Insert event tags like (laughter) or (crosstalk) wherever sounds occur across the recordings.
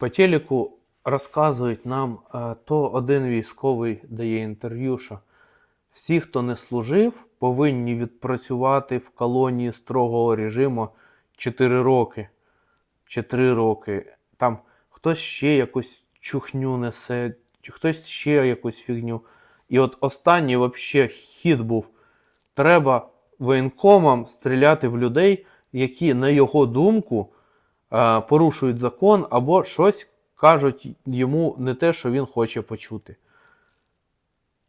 По телеку розказують нам, е, то один військовий дає інтерв'ю, що всі, хто не служив, повинні відпрацювати в колонії строгого режиму 4 роки. Чи 3 роки. Там хтось ще якусь чухню несе, хтось ще якусь фігню. І от останній вообще хід був. Треба воєнкомам стріляти в людей, які, на його думку, порушують закон або щось кажуть йому не те, що він хоче почути.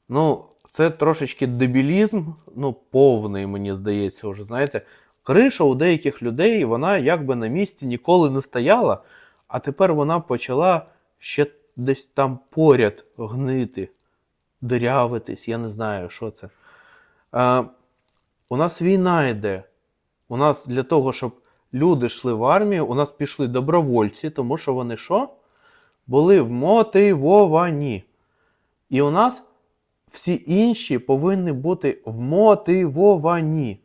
Ну, це трошечки дебілізм, ну, повний, мені здається, вже, знаєте. Криша у деяких людей, вона якби на місці ніколи не стояла, а тепер вона почала ще десь там поряд гнити, дирявитись, я не знаю, що це. Е, у нас війна йде. У нас для того, щоб люди йшли в армію, у нас пішли добровольці, тому що вони що? Були вмотивовані. І у нас всі інші повинні бути вмотивовані.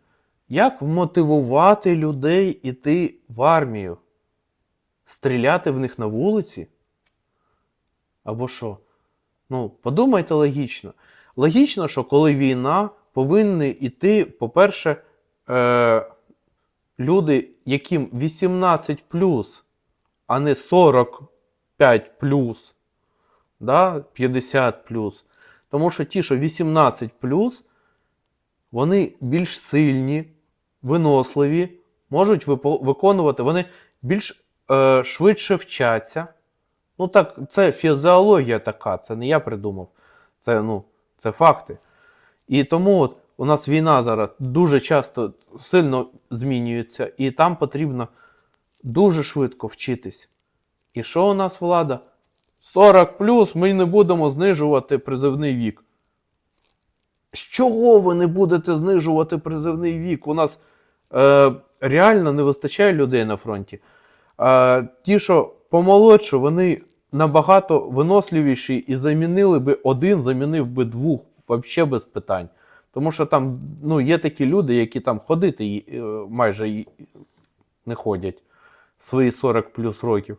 Як вмотивувати людей іти в армію? Стріляти в них на вулиці? Або що? Ну, подумайте логічно. Логічно, що коли війна, повинні йти, по-перше, е, люди, яким 18 а не 45 да, 50 Тому що ті, що 18 вони більш сильні, виносливі, можуть виконувати, вони більш е, швидше вчаться. Ну так, це фізіологія така, це не я придумав. Це, ну, це факти. І тому от у нас війна зараз дуже часто сильно змінюється, і там потрібно дуже швидко вчитись. І що у нас влада? 40 плюс ми не будемо знижувати призивний вік. З чого ви не будете знижувати призивний вік? У нас е, реально не вистачає людей на фронті. Е, ті, що помолодше, вони набагато виносливіші і замінили би один, замінив би двох, взагалі без питань. Тому що там ну, є такі люди, які там ходити е, майже не ходять свої 40 плюс років.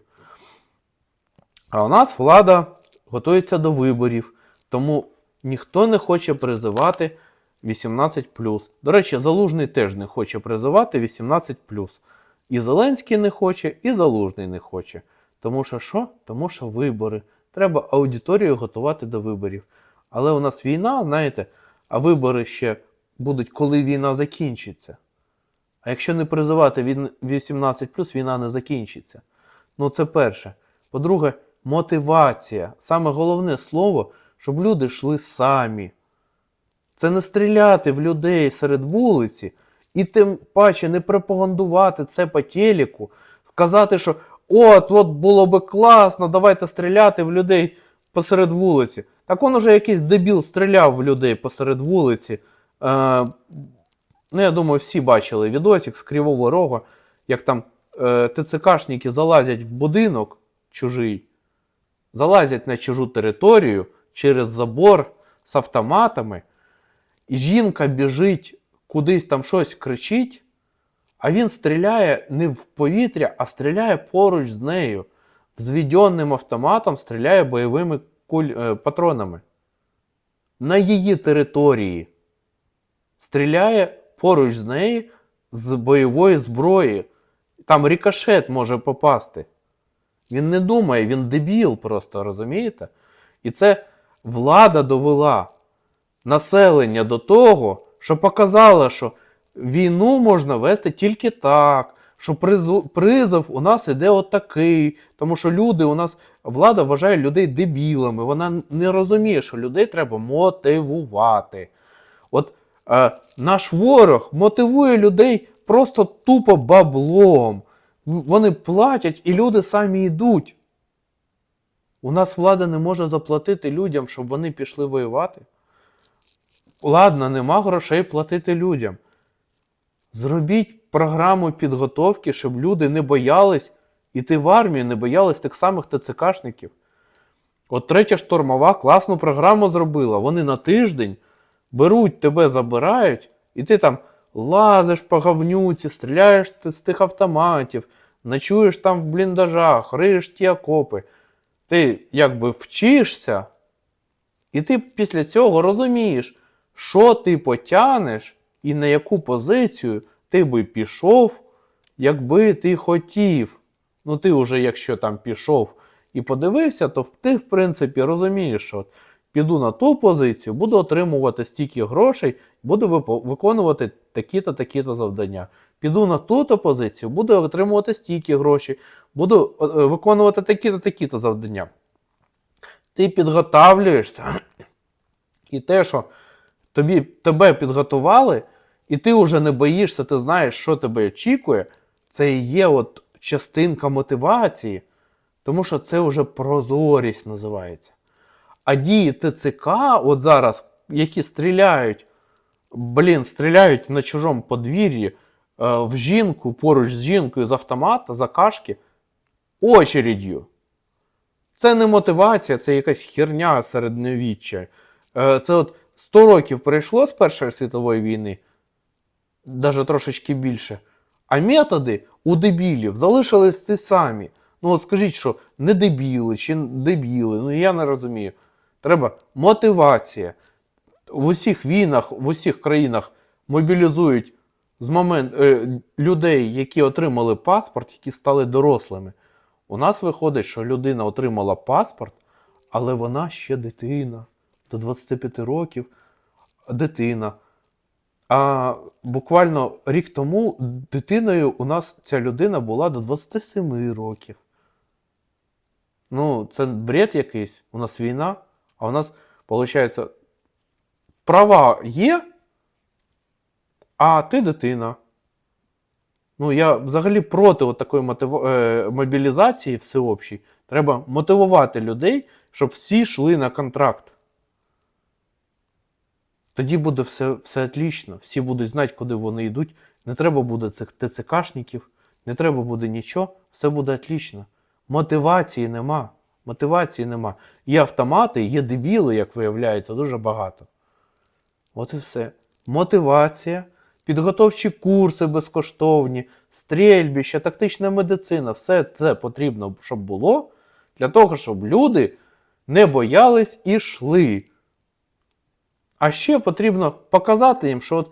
А у нас влада готується до виборів, тому ніхто не хоче призивати 18. До речі, Залужний теж не хоче призивати 18. І Зеленський не хоче, і Залужний не хоче. Тому що що? Тому що вибори. Треба аудиторію готувати до виборів. Але у нас війна, знаєте, а вибори ще будуть, коли війна закінчиться. А якщо не призивати від 18, війна не закінчиться. Ну, це перше. По-друге, мотивація. Саме головне слово, щоб люди йшли самі. Це не стріляти в людей серед вулиці, і тим паче не пропагандувати це по телеку, сказати, що от, от було би класно, давайте стріляти в людей посеред вулиці. Так он уже якийсь дебіл стріляв в людей посеред вулиці. Е, ну, я думаю, всі бачили відосик з Кривого Рога, як там е, ТЦКшники залазять в будинок чужий, залазять на чужу територію через забор з автоматами, і жінка біжить кудись там щось кричить, а він стріляє не в повітря, а стріляє поруч з нею. Взведенним автоматом стріляє бойовими куль... е, патронами. На її території. Стріляє поруч з нею з бойової зброї. Там рикошет може попасти. Він не думає, він дебіл просто, розумієте? І це влада довела населення до того, що показала, що війну можна вести тільки так, що призов, у нас іде отакий, тому що люди у нас, влада вважає людей дебілами, вона не розуміє, що людей треба мотивувати. От е, наш ворог мотивує людей просто тупо баблом. Вони платять і люди самі йдуть. У нас влада не може заплатити людям, щоб вони пішли воювати. Ладно, нема грошей платити людям. Зробіть програму підготовки, щоб люди не боялись іти в армію, не боялись тих самих ТЦКшників. От третя штурмова класну програму зробила. Вони на тиждень беруть, тебе забирають, і ти там лазиш по говнюці, стріляєш з тих автоматів, ночуєш там в бліндажах, риєш ті окопи. Ти якби вчишся, і ти після цього розумієш, що ти потянеш і на яку позицію ти би пішов, якби ти хотів. Ну, ти вже, якщо там пішов і подивився, то ти, в принципі, розумієш, що піду на ту позицію, буду отримувати стільки грошей, буду виконувати такі-то, такі-то завдання. Піду на ту-то позицію, буду отримувати стільки грошей, буду е, е, виконувати такі-то, такі-то завдання. Ти підготавлюєшся, (clears throat) і те, що тобі, тебе підготували, і ти вже не боїшся, ти знаєш, що тебе очікує, це і є от частинка мотивації, тому що це вже прозорість називається. А дії ТЦК, от зараз, які стріляють, блін, стріляють на чужому подвір'ї е, в жінку поруч з жінкою з автомата, за кашки, очередю. Це не мотивація, це якась херня середньовіччя. Е, Це от 100 років пройшло з Першої світової війни, навіть трошечки більше. А методи у дебілів залишились ті самі. Ну от скажіть, що не дебіли чи дебіли, ну я не розумію. Треба мотивація. В усіх війнах, в усіх країнах мобілізують з момент, е, людей, які отримали паспорт, які стали дорослими. У нас виходить, що людина отримала паспорт, але вона ще дитина. До 25 років дитина. А буквально рік тому дитиною у нас ця людина була до 27 років. Ну, це бред якийсь. У нас війна, а у нас, виходить, права є, а ти дитина. Ну, я взагалі проти от такої мотив... е, мобілізації всеобщій. Треба мотивувати людей, щоб всі йшли на контракт. Тоді буде все, все отлично. Всі будуть знати, куди вони йдуть. Не треба буде цих ТЦКшників, не треба буде нічого, все буде отлично. Мотивації нема. Мотивації нема. Є автомати, є дебіли, як виявляється, дуже багато. От і все. Мотивація, підготовчі курси безкоштовні, стрільбіща, тактична медицина. Все це потрібно, щоб було, для того, щоб люди не боялись і йшли. А ще потрібно показати їм, що, от,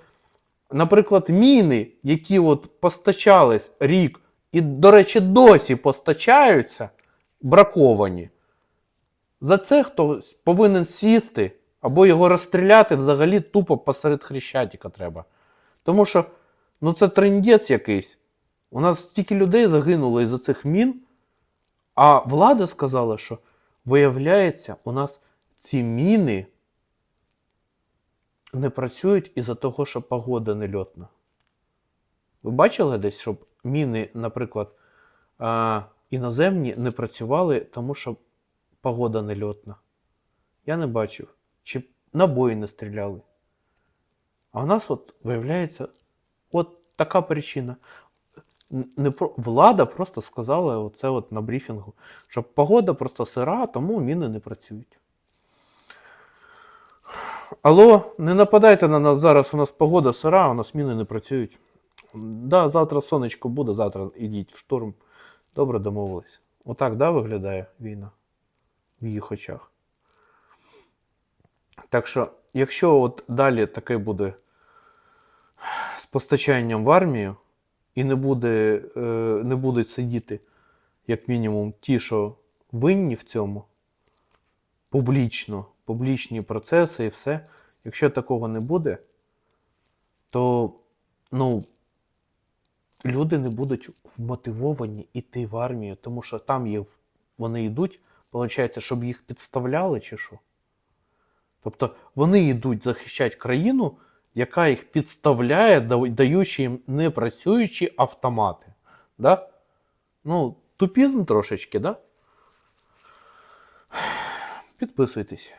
наприклад, міни, які от постачались рік, і, до речі, досі постачаються, браковані. За це хтось повинен сісти або його розстріляти взагалі тупо посеред хрещатика треба. Тому що ну це трендець якийсь. У нас стільки людей загинуло із-за цих мін, а влада сказала, що виявляється, у нас ці міни не працюють із-за того, що погода нельотна. Ви бачили десь, щоб міни, наприклад, іноземні не працювали, тому що погода нельотна? Я не бачив. Чи набої не стріляли. А у нас, от, виявляється, от така причина. Не про... Влада просто сказала оце от на брифінгу, що погода просто сира, тому міни не працюють. Алло, не нападайте на нас зараз, у нас погода сира, у нас міни не працюють. Да, завтра сонечко буде, завтра ідіть в штурм. Добре домовились. Отак, да, виглядає війна в їх очах. Так що, якщо от далі таке буде з постачанням в армію, і не, буде, е, не будуть сидіти, як мінімум, ті, що винні в цьому, публічно, публічні процеси і все. Якщо такого не буде, то ну, люди не будуть вмотивовані йти в армію, тому що там є, вони йдуть, виходить, щоб їх підставляли чи що. Тобто вони йдуть захищати країну, яка їх підставляє, даючи їм непрацюючі автомати. Да? Ну, тупізм трошечки, да? Підписуйтесь.